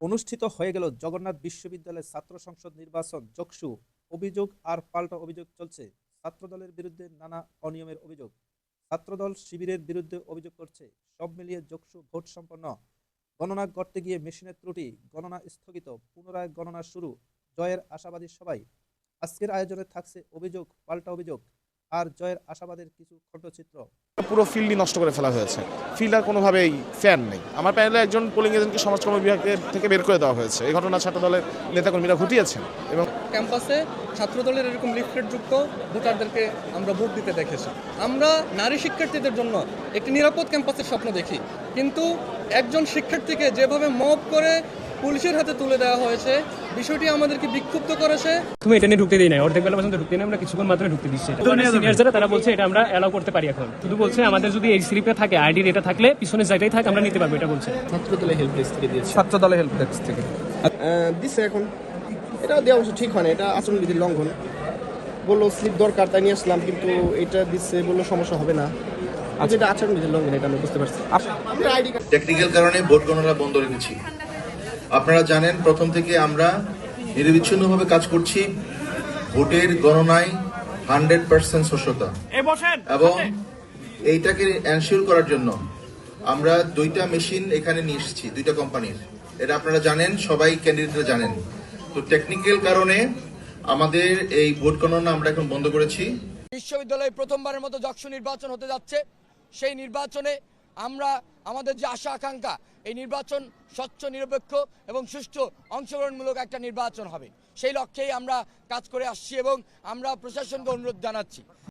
অনুষ্ঠিত হয়ে গেল জগন্নাথ বিশ্ববিদ্যালয়ের ছাত্র সংসদ নির্বাচন চক্ষু অভিযোগ আর পাল্টা অভিযোগ চলছে। ছাত্রদলের বিরুদ্ধে নানা অনিয়মের অভিযোগ। ছাত্রদল শিবিরের বিরুদ্ধে অভিযোগ করছে, সব মিলিয়ে যোগসু ভোট সম্পন্ন। গণনা করতে গিয়ে মেশিনের ত্রুটি, গণনা স্থগিত, পুনরায় গণনা শুরু, জয়ের আশাবাদী সবাই। আজকের আয়োজনে থাকছে অভিযোগ, পাল্টা অভিযোগ। আর জয়ের আশাবাদের কিছু খণ্ডচিত্র পুরো ফিল্ডই নষ্ট করে ফেলা হয়েছে। ফিল্ড আর কোনোভাবেই ফ্যান নেই। আমার প্যানেলে একজন পোলিং এজেন্টকে সমাজকর্ম বিভাগ থেকে বের করে দেওয়া হয়েছে। এই ঘটনা ছাত্র দলের নেতাকর্মীরা ঘটিয়েছেন এবং ক্যাম্পাসে ছাত্রদলের এরকম লিফলেটযুক্ত ভোটারদেরকে আমরা ভোট দিতে দেখেছি। আমরা নারী শিক্ষার্থীদের জন্য একটি নিরাপদ ক্যাম্পাসের স্বপ্ন দেখি। কিন্তু একজন শিক্ষার্থীকে যেভাবে মব করে পুলিশের হাতে তুলে দেওয়া হয়েছে বিষয়টি আমাদেরকে বিক্ষুব্ধ করেছে। তুমি এটা নিয়ে ঢুকতে দিই নাই অর্ধেক বেলা পর্যন্ত ঢুকতে দিই আমরা কিছুক্ষণ মাত্র ঢুকতে দিচ্ছি। সিনিয়র যারা তারা বলছে এটা আমরা অ্যালাউ করতে পারি এখন। শুধু বলছে আমাদের যদি এই স্লিপে থাকে আইডির এটা থাকলে পিছনে যেটাই থাকে আমরা নিতে পারব এটা বলছে। হেল্প ডেস্ক থেকে দিয়েছে। ছাত্র হেল্প ডেস্ক থেকে। আহ, দিছে এখন। এটা দেওয়া অবশ্য ঠিক হয় না এটা আচরণবিধির লঙ্ঘন। বলল স্লিপ দরকার তাই নিয়ে আসলাম কিন্তু এটা দিচ্ছে বলল সমস্যা হবে না। আচ্ছা। এটা আচরণবিধির লঙ্ঘন এটা আমি বুঝতে পারছি। টেকনিক্যাল কারণে ভোট গণনা বন্ধ রেখেছি। আপনারা জানেন প্রথম থেকে আমরা নিরবিচ্ছিন্নভাবে কাজ করছি ভোটের গণনায় হান্ড্রেড পার্সেন্ট স্বচ্ছতা এবং এইটাকে এনশিওর করার জন্য আমরা দুইটা মেশিন এখানে নিয়ে এসেছি দুইটা কোম্পানির। এটা আপনারা জানেন সবাই ক্যান্ডিডেটরা জানেন। তো টেকনিক্যাল কারণে আমাদের এই ভোট গণনা আমরা এখন বন্ধ করেছি। বিশ্ববিদ্যালয়ে প্রথমবারের মতো যক্ষ নির্বাচন হতে যাচ্ছে। সেই নির্বাচনে আমরা আমাদের যে আশা, আকাঙ্ক্ষা, এই নির্বাচন স্বচ্ছ, নিরপেক্ষ এবং সুষ্ঠু অংশগ্রহণমূলক একটা নির্বাচন হবে। সেই লক্ষ্যেই আমরা কাজ করে আসছি এবং আমরা প্রশাসনকে অনুরোধ জানাচ্ছি।